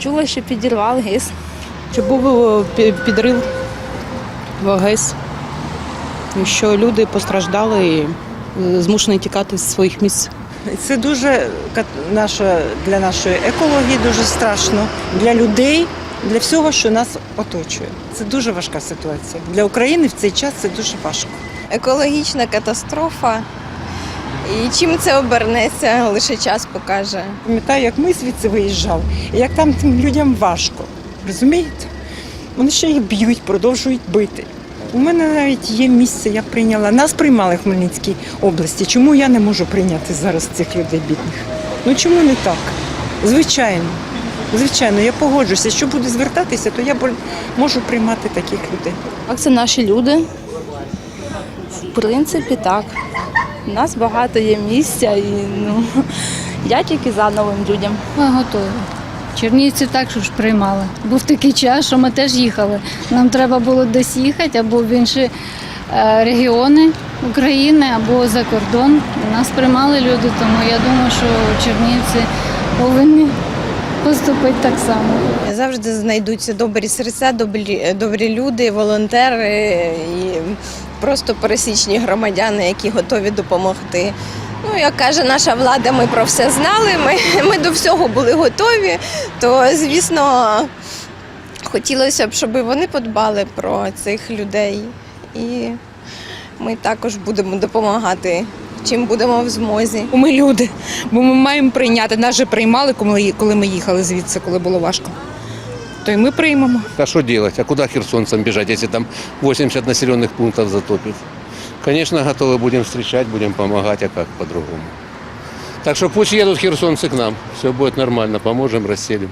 Чула, що підірвали ГЕС. Чи був е, підрив в ГЕС, що люди постраждали і е, змушені тікати з своїх місць. Це дуже наша, для нашої екології дуже страшно, для людей, для всього, що нас оточує. Це дуже важка ситуація. Для України в цей час це дуже важко. екологічна катастрофа. І чим це обернеться, лише час покаже. Пам'ятаю, як ми звідси виїжджали, і як там тим людям важко. Розумієте? Вони ще їх б'ють, продовжують бити. У мене навіть є місце, я прийняла. Нас приймали в Хмельницькій області. Чому я не можу прийняти зараз цих людей бідних? Ну чому не так? Звичайно. Звичайно, я погоджуся. Якщо буду звертатися, то я можу приймати таких людей. Так, це наші люди. В принципі, так. У нас багато є місця і ну, я тільки за новим людям. Ми готові. Чернігівці також ж приймали. Був такий час, що ми теж їхали. Нам треба було десь їхати або в інші е, регіони України, або за кордон. Нас приймали люди, тому я думаю, що чернігівці повинні поступити так само. Завжди знайдуться добрі серця, добрі, добрі люди, волонтери і просто пересічні громадяни, які готові допомогти. Ну, як каже наша влада, ми про все знали, ми, ми до всього були готові. То, звісно, хотілося б, щоб вони подбали про цих людей. І ми також будемо допомагати, чим будемо в змозі. Ми люди, бо ми маємо прийняти. Нас же приймали, коли ми їхали звідси, коли було важко То й ми приймемо. А что делать? А куда херсонцам бежать, если там 80 населенных пунктов затопит? Конечно, готовы будем встречать, будем помогать, а как по-другому? Так что пусть едут херсонцы к нам, все будет нормально, поможем, расселим.